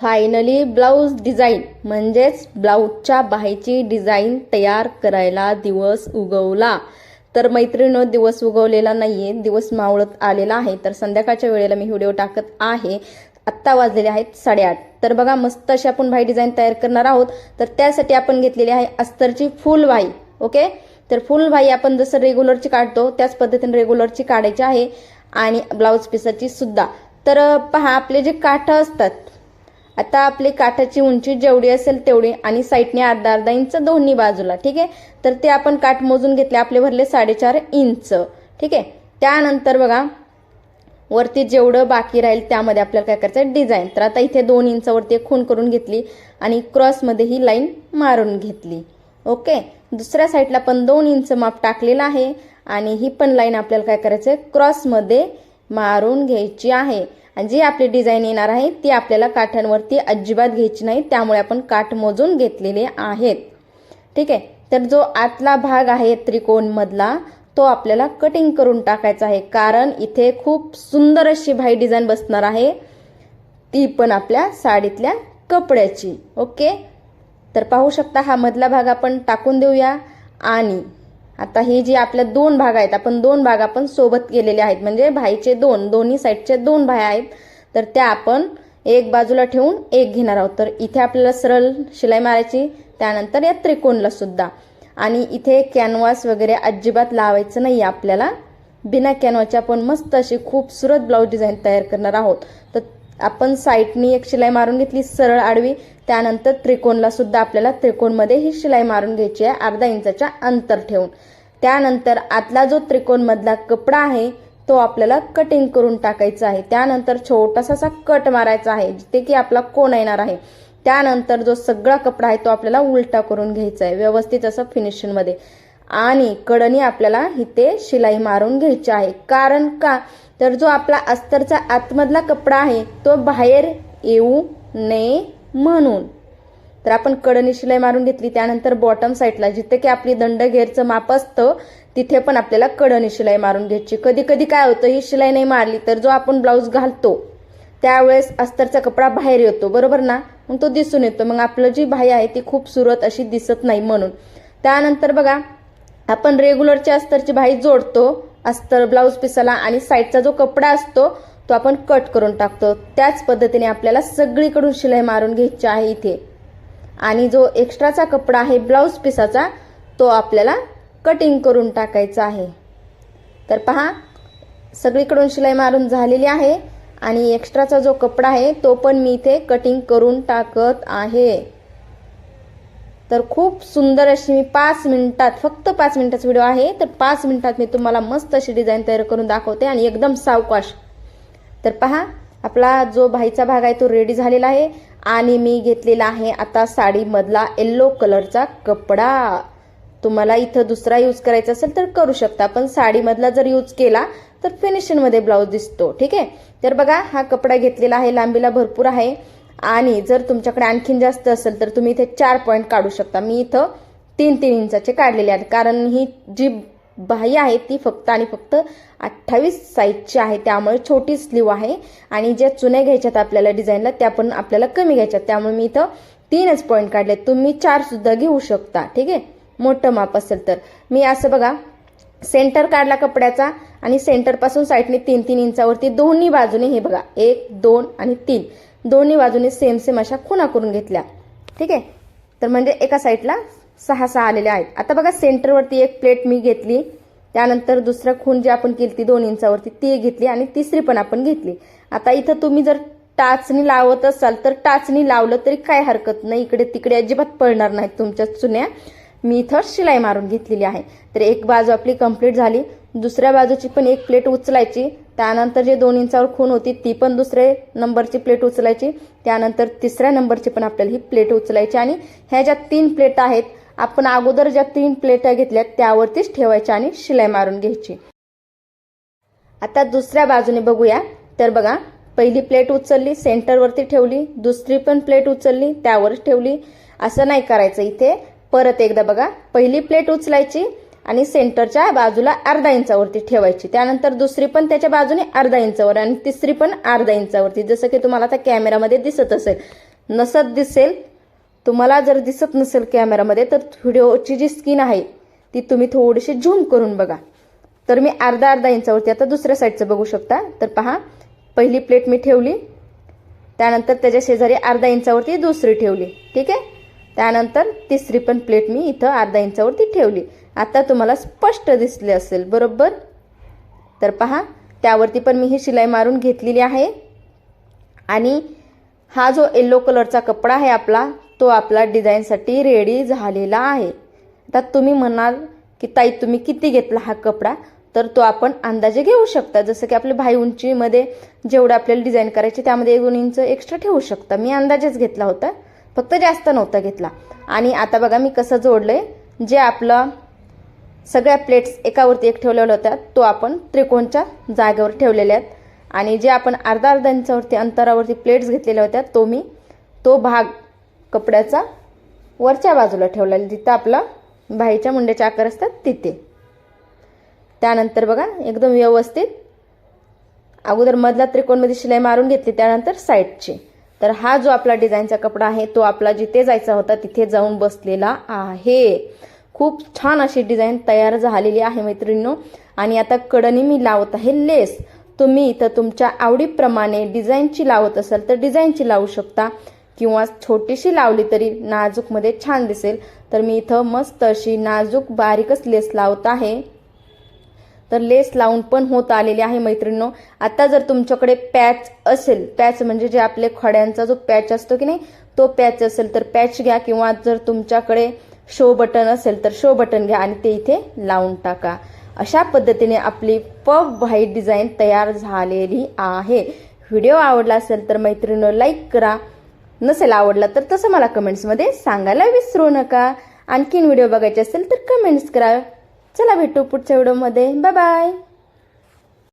Finally blouse design म्हणजेच ब्लाऊजच्या बाहेरची design तयार करायला दिवस उगवला. तर मैत्रिणीनो दिवस उगवलेला नाहीये दिवस मावळत आलेला आहे. तर संध्याकाळच्या वेळेला मी व्हिडिओ टाकत आहे. आत्ता वाजलेले आहेत साडेआठ. तर बघा मस्त अशी आपण भाई डिझाईन तयार करणार आहोत. तर त्यासाठी आपण घेतलेली आहे अस्तरची फुल भाई ओके? तर फुल भाई आपण जसं रेग्युलरची काढतो त्याच पद्धतीने रेग्युलरची काढायची आहे. आणि ब्लाऊज पिसाची सुद्धा. तर पहा आपले जे काठं असतात आता आपली काठाची उंची जेवढी असेल तेवढी आणि साईडने अर्धा अर्धा इंच दोन्ही बाजूला ठीक आहे? तर ते आपण काठ मोजून घेतले आपले भरले साडेचार इंच ठीक आहे? त्यानंतर बघा वरती जेवढं बाकी राहील त्यामध्ये आपल्याला काय करायचं? डिझाईन. तर आता इथे दोन इंचावरती खून करून घेतली आणि क्रॉसमध्ये ही लाईन मारून घेतली ओके? दुसऱ्या साईडला पण दोन इंच माप टाकलेलं आहे आणि ही पण लाईन आपल्याला काय करायचं आहे क्रॉसमध्ये मारून घ्यायची आहे. आणि जी आपली डिझाईन येणार आहे ती आपल्याला काठांवरती अजिबात घ्यायची नाही. त्यामुळे आपण काठ मोजून घेतलेले आहेत. ठीक आहे? तर जो आतला भाग आहे त्रिकोणमधला तो आपल्याला कटिंग करून टाकायचा आहे. कारण इथे खूप सुंदर अशी भाई डिझाईन बसणार आहे. ती पण आपल्या साडीतल्या कपड्याची. ओके? तर पाहू शकता हा मधला भाग आपण टाकून देऊया. आणि आता ही जी आपल्या दोन भाग आहेत आपण दोन भाग आपण सोबत केलेले आहेत. म्हणजे भाईचे दोन दोन्ही साईडचे दोन भाई आहेत. तर त्या आपण एक बाजूला ठेवून एक घेणार आहोत. तर इथे आपल्याला सरळ शिलाई मारायची त्यानंतर या त्रिकोणला सुद्धा. आणि इथे कॅनव्हास वगैरे अजिबात लावायचं नाही आपल्याला. बिना कॅनव्हाची आपण मस्त अशी खूपसुरत ब्लाऊज डिझाईन तयार करणार आहोत. तर आपण साईडनी एक शिलाई मारून घेतली सरळ आडवी. त्यानंतर त्रिकोणला सुद्धा आपल्याला त्रिकोणमध्ये ही शिलाई मारून घ्यायची आहे अर्धा इंचाच्या अंतर ठेवून. त्यानंतर आतला जो त्रिकोणमधला कपडा आहे तो आपल्याला कटिंग करून टाकायचा आहे. त्यानंतर छोटासा असा कट मारायचा आहे जिथे की आपला कोण येणार आहे. त्यानंतर जो सगळा कपडा आहे तो आपल्याला उलटा करून घ्यायचा आहे व्यवस्थित असं फिनिशिंगमध्ये आणि कडनी आपल्याला इथे शिलाई मारून घ्यायची आहे. कारण का? तर जो आपला अस्तरचा आतमधला कपडा आहे तो बाहेर येऊ नये म्हणून. तर आपण कडनी शिलाई मारून घेतली त्यानंतर बॉटम साईडला जिथे की आपली दंडघेरचं माप असतं तिथे पण आपल्याला कडनी शिलाई मारून घ्यायची. कधी कधी काय होतं ही शिलाई नाही मारली तर जो आपण ब्लाऊज घालतो त्यावेळेस अस्तरचा कपडा बाहेर येतो बरोबर ना? मग तो दिसून येतो. मग आपलं जी बाई आहे ती खूप सुरत अशी दिसत नाही म्हणून. त्यानंतर बघा आपण रेग्युलरच्या अस्तरची भाई जोडतो अस्तर ब्लाऊज पिसाला आणि साईडचा जो कपडा असतो तो आपण कट करून टाकतो. त्याच पद्धतीने आपल्याला सगळीकडून शिलाई मारून घ्यायची आहे इथे. आणि जो एक्स्ट्राचा कपडा आहे ब्लाऊज पिसाचा तो आपल्याला कटिंग करून टाकायचा आहे. तर पहा सगळीकडून शिलाई मारून झालेली आहे आणि एक्स्ट्राचा जो कपडा आहे तो पण मी इथे कटिंग करून टाकत आहे. तर खूप सुंदर अशी मी पाच मिनिटात फक्त पाच मिनिटाचा व्हिडिओ आहे. तर पाच मिनिटात मी तुम्हाला मस्त अशी डिझाईन तयार करून दाखवते आणि एकदम सावकाश. तर पहा आपला जो भाईचा भाग आहे तो रेडी झालेला आहे आणि मी घेतलेला आहे आता साडीमधला येल्लो कलरचा कपडा. तुम्हाला इथं दुसरा यूज करायचा असेल तर करू शकता पण साडीमधला जर यूज केला तर फिनिशिंगमध्ये ब्लाऊज दिसतो ठीक आहे? तर बघा हा कपडा घेतलेला आहे लांबीला भरपूर आहे. आणि जर तुमच्याकडे आणखीन जास्त असेल तर तुम्ही इथे चार पॉईंट काढू शकता. मी इथं तीन तीन इंचाचे काढलेले आहेत. कारण ही जी बाही आहे ती फक्त आणि फक्त अठ्ठावीस साईजची आहे. त्यामुळे छोटी स्लीव आहे. आणि ज्या चुन्या घ्यायच्यात आपल्याला डिझाईनला त्या पण आपल्याला कमी घ्यायच्यात. त्यामुळे मी इथं तीनच पॉईंट काढले तुम्ही चार सुद्धा घेऊ शकता. ठीक आहे? मोठं माप असेल तर. मी असं बघा सेंटर काढला कपड्याचा आणि सेंटरपासून साईडने तीन तीन इंचावरती दोन्ही बाजूने हे बघा. एक दोन आणि तीन. दोन्ही बाजूने सेम सेम अशा खुणा करून घेतल्या. ठीक आहे? तर म्हणजे एका साईडला सहा सहा आलेले आहेत. आता बघा सेंटरवरती एक प्लेट मी घेतली. त्यानंतर दुसरं खून जी आपण केली ती दोन इंचावरती ती घेतली आणि तिसरी पण आपण घेतली. आता इथं तुम्ही जर टाचणी लावत असाल तर टाचणी लावलं तरी काय हरकत नाही. इकडे तिकडे अजिबात पडणार नाहीत तुमच्या चुन्या. मी इथं शिलाई मारून घेतलेली आहे. तर एक बाजू आपली कंप्लीट झाली. दुसऱ्या बाजूची पण एक प्लेट उचलायची. त्यानंतर जे दोन इंचावर खून होती ती पण दुसऱ्या नंबरची प्लेट उचलायची. त्यानंतर तिसऱ्या नंबरची पण आपल्याला ही प्लेट उचलायची. आणि ह्या ज्या तीन प्लेट आहेत आपण अगोदर ज्या तीन प्लेटा घेतल्या त्यावरतीच ठेवायच्या आणि शिलाई मारून घ्यायची. आता दुसऱ्या बाजूने बघूया. तर बघा पहिली प्लेट उचलली सेंटरवरती ठेवली दुसरी पण प्लेट उचलली त्यावरच ठेवली. असं नाही करायचं इथे. परत एकदा बघा पहिली प्लेट उचलायची आणि सेंटरच्या बाजूला अर्धा इंचावरती ठेवायची. त्यानंतर दुसरी पण त्याच्या बाजूने अर्धा इंचावर आणि तिसरी पण अर्धा इंचावरती. जसं की तुम्हाला आता कॅमेरामध्ये दिसत असेल. नसत दिसेल. तुम्हाला जर दिसत नसेल कॅमेरामध्ये तर व्हिडिओची जी स्किन आहे ती तुम्ही थोडीशी झूम करून बघा. तर मी अर्धा अर्धा इंचावरती आता दुसऱ्या साईडचं बघू शकता. तर पहा पहिली प्लेट मी ठेवली. त्यानंतर त्याच्या शेजारी अर्धा इंचावरती दुसरी ठेवली. ठीक आहे? त्यानंतर तिसरी पण प्लेट मी इथं अर्धा इंचावरती ठेवली. आता तुम्हाला स्पष्ट दिसले असेल बरोबर? तर पहा त्यावरती पण मी ही शिलाई मारून घेतलेली आहे. आणि हा जो येल्लो कलरचा कपडा आहे आपला तो आपला डिझाईनसाठी रेडी झालेला आहे. आता तुम्ही म्हणाल की ताई तुम्ही किती घेतला हा कपडा? तर तो आपण अंदाजे घेऊ शकता. जसं की आपले भाई उंचीमध्ये जेवढं आपल्याला डिझाईन करायचे त्यामध्ये एक दोन इंच एक्स्ट्रा ठेवू शकता. मी अंदाजेच घेतला होता. फक्त जास्त नव्हता घेतला. आणि आता बघा मी कसं जोडलंय. जे आपलं सगळ्या प्लेट्स एकावरती एक ठेवलेल्या होत्या. तो आपण त्रिकोणच्या जागेवर ठेवलेल्या आहेत. आणि जे आपण अर्धा अर्धा इंचावरती अंतरावरती प्लेट्स घेतलेल्या होत्या तो मी तो भाग कपड्याचा वरच्या बाजूला ठेवलेला जिथं आपला भाईच्या मुंड्याचे आकार असतात तिथे. त्यानंतर बघा एकदम व्यवस्थित. अगोदर मधला त्रिकोणमध्ये शिलाई मारून घेतली त्यानंतर साईडची तर हा जो आपला डिझाईनचा कपडा आहे तो आपला जिथे जायचा होता तिथे जाऊन बसलेला आहे. खूप छान अशी डिझाईन तयार झालेली आहे मैत्रिणींनो. आणि आता कडनी मी लावत आहे लेस. तुम्ही इथं तुमच्या आवडीप्रमाणे डिझाईनची लावत असाल तर डिझाईनची लावू शकता. किंवा छोटीशी लावली तरी नाजूकमध्ये छान दिसेल. तर मी इथं मस्त अशी नाजूक बारीकच लेस लावत आहे. तर लेस लावून पण होत आलेली आहे मैत्रिणींनो. आता जर तुमच्याकडे पॅच असेल पॅच म्हणजे जे आपले खड्यांचा जो पॅच असतो की नाही तो पॅच असेल तर पॅच घ्या. किंवा जर तुमच्याकडे शो बटन असेल तर शो बटन घ्या आणि ते इथे लावून टाका. अशा पद्धतीने आपली पफ व्हाईट डिझाईन तयार झालेली आहे. व्हिडिओ आवडला असेल तर मैत्रिणीनं लाईक करा. नसेल आवडला तर तसं मला कमेंट्समध्ये सांगायला विसरू नका. आणखीन व्हिडिओ बघायचे असेल तर कमेंट्स करा. चला भेटू पुढच्या व्हिडिओमध्ये बाय बाय